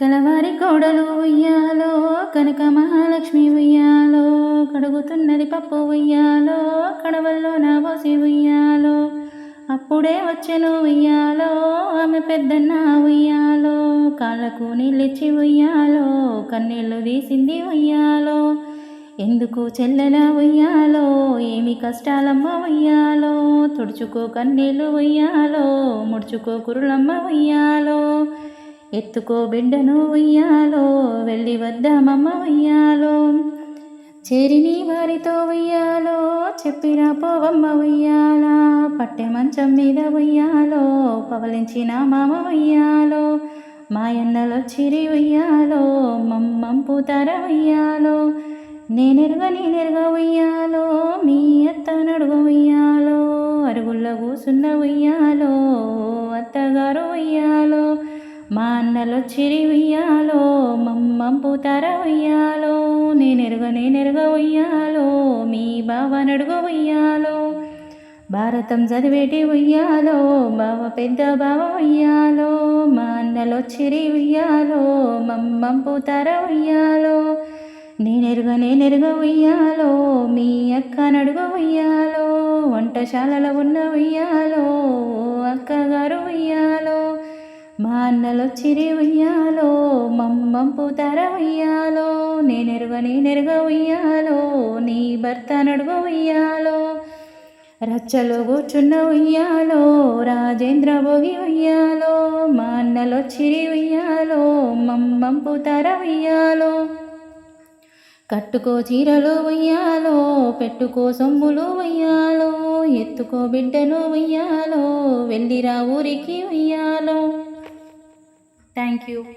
కలవారి కోడలు ఉయ్యాలో కనక మహాలక్ష్మి ఉయ్యాలో కడుగుతున్నది పప్పు ఉయ్యాలో కడవల్లో నా పోసి ఉయ్యాలో. అప్పుడే వచ్చెను ఉయ్యాలో ఆమె పెద్దన్న ఉయ్యాలో కాళ్ళకు నీళ్ళిచ్చి ఉయ్యాలో కన్నీళ్ళు తీసింది ఉయ్యాలో. ఎందుకు చెల్లెల ఉయ్యాలో ఏమి కష్టాలమ్మ ఉయ్యాలో? తుడుచుకో కన్నీళ్ళు ఉయ్యాలో ముడుచుకో కురులమ్మ ఉయ్యాలో. ఎత్తుకో బిడ్డను ఉయ్యాలో వెళ్ళి వద్దామమ్మ ఉయ్యాలో. చేరిని వారితో ఉయ్యాలో చెప్పిరా పోవమ్మ ఉయ్యాలా. పట్టె మంచం మీద ఉయ్యాలో పవలించిన మామ ఉయ్యాలో. మాయన్నలో చిరి ఉయ్యాలో మమ్మం పూతార ఉయ్యాలో. నేనెరుగ నేనెరుగ ఉయ్యాలో మీ అత్త నడుగు ఉయ్యాలో. అరుగుల్లో కూసున్న ఉయ్యాలో అత్తగారు ఉయ్యాలో. మా అన్నలో చిరి ఉయ్యాలో మమ్మంపు తర ఉయ్యాలో నేనెరుగ నేనెరుగ ఉయ్యాలో మీ బావ నడుగు ఉయ్యాలో. భారతం చదివేటి ఉయ్యాలో బావ పెద్ద బావ ఉయ్యాలో. మా అన్నలో చిరి ఉయ్యాలో మమ్మం తర ఉయ్యాలో నేనెరుగ నేనెరుగ ఉయ్యాలో మీ అక్క నడుగు ఉయ్యాలో. వంటశాలలో ఉన్న ఉయ్యాలో అక్కగారు ఉయ్యాలో. మా అన్నలో చిరి ఉయ్యాలో మమ్మంపు తర ఉయ్యాలో నేనెరుగ నేనెరుగ ఉయ్యాలో నీ భర్త నడుగు ఉయ్యాలో రచ్చలో కూర్చున్న ఉయ్యాలో రాజేంద్ర భోగి ఉయ్యాలో మా అన్నలో చిరి ఉయ్యాలో మమ్మంపు తర ఉయ్యాలో కట్టుకో చీరలు ఉయ్యాలో పెట్టుకో సొమ్ములు ఉయ్యాలో ఎత్తుకో బిడ్డను ఉయ్యాలో వెళ్ళిరా ఊరికి ఉయ్యాలో Thank you.